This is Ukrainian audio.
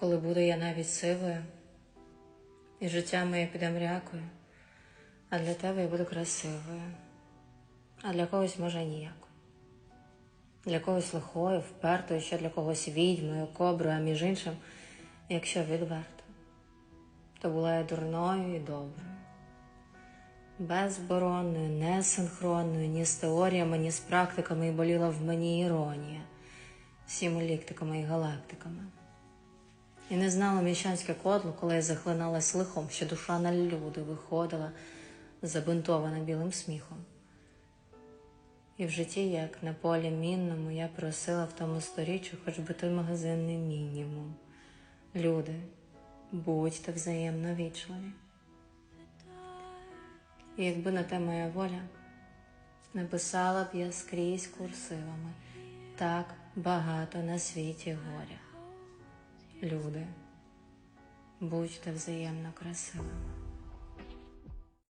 коли буду я навіть сивою, і життя моє піде мрякою, а для тебе я буду красивою, а для когось може ніяк. Для когось лихою, впертою, ще для когось відьмою, коброю, а між іншим, якщо відверто, то була я дурною і доброю, безборонною, несинхронною, ні з теоріями, ні з практиками, і боліла в мені іронія, всіми ліктиками і галактиками. І не знала міщанське кодло, коли я захлиналась лихом, що душа на люди виходила, забинтована білим сміхом. І в житті, як на полі мінному, я просила в тому сторіччю хоч би той магазинний мінімум. Люди, будьте взаємно вічливі. І якби на те моя воля, написала б я скрізь курсивами так багато на світі горя. Люди, будьте взаємно красивими.